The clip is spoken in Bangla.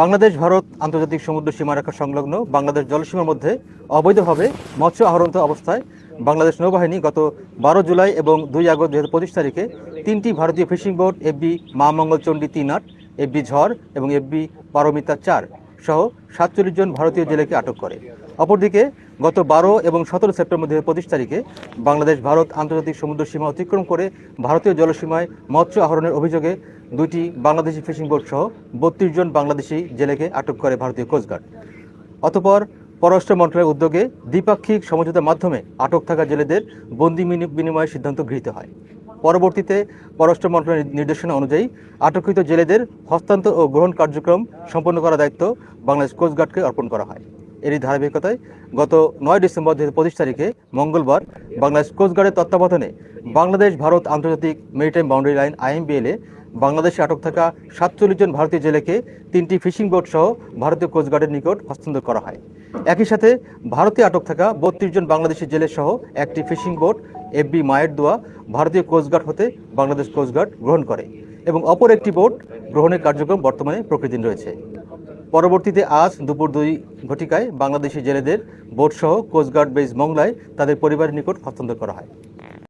বাংলাদেশ, ভারত আন্তর্জাতিক সমুদ্র সীমারেখা সংলগ্ন বাংলাদেশ জলসীমার মধ্যে অবৈধভাবে মৎস্য আহরন্ত অবস্থায় বাংলাদেশ নৌবাহিনী গত বারো জুলাই এবং দুই আগস্ট দু হাজার পঁচিশ তারিখে তিনটি ভারতীয় ফিশিং বোট, এফবি মা মঙ্গলচণ্ডী তিন আট, এফবি ঝড় এবং এফবি পারমিতা চার সহ সাতচল্লিশ জন ভারতীয় জেলেকে আটক করে। অপরদিকে গত বারো এবং সতেরো সেপ্টেম্বর দু হাজার পঁচিশ তারিখে বাংলাদেশ, ভারত আন্তর্জাতিক সমুদ্র সীমা অতিক্রম করে ভারতীয় জলসীমায় মৎস্য আহরণের অভিযোগে দুইটি বাংলাদেশি ফিশিং বোট সহ বত্রিশ জন বাংলাদেশি জেলেকে আটক করে ভারতীয় কোস্টগার্ড অতপর পররাষ্ট্র মন্ত্রণালয়ের উদ্যোগে দ্বিপাক্ষিক সমঝোতার মাধ্যমে আটক থাকা জেলেদের বন্দি বিনি- বিনিময়ের সিদ্ধান্ত গৃহীত হয়। পরবর্তীতে পররাষ্ট্র মন্ত্রণালয়ের নির্দেশনা অনুযায়ী আটককৃত জেলেদের হস্তান্তর ও গ্রহণ কার্যক্রম সম্পন্ন করার দায়িত্ব বাংলাদেশ কোস্টগার্ডকে অর্পণ করা হয়। এরই ধারাবাহিকতায় গত নয় ডিসেম্বর দু হাজার পঁচিশ তারিখে মঙ্গলবার বাংলাদেশ কোস্টগার্ডের তত্ত্বাবধানে বাংলাদেশ ভারত আন্তর্জাতিক মেরিটাইম বাউন্ডারি লাইন আইএমবিএলে বাংলাদেশে আটক থাকা সাতচল্লিশ জন ভারতীয় জেলেকে তিনটি ফিশিং বোট সহ ভারতীয় কোস্টগার্ডের নিকট হস্তান্তর করা হয়। একই সাথে ভারতে আটক থাকা বত্রিশ জন বাংলাদেশি জেলে সহ একটি ফিশিং বোট এফবি মায়ের দোয়া ভারতীয় কোস্টগার্ড হতে বাংলাদেশ কোস্টগার্ড গ্রহণ করে এবং অপর একটি বোট গ্রহণের কার্যক্রম বর্তমানে প্রকৃতিন রয়েছে। পরবর্তীতে আজ দুপুর দুই ঘটিকায় বাংলাদেশি জেলেদের বোটসহ কোস্টগার্ড বেস মংলায় তাদের পরিবারের নিকট হস্তান্তর করা হয়।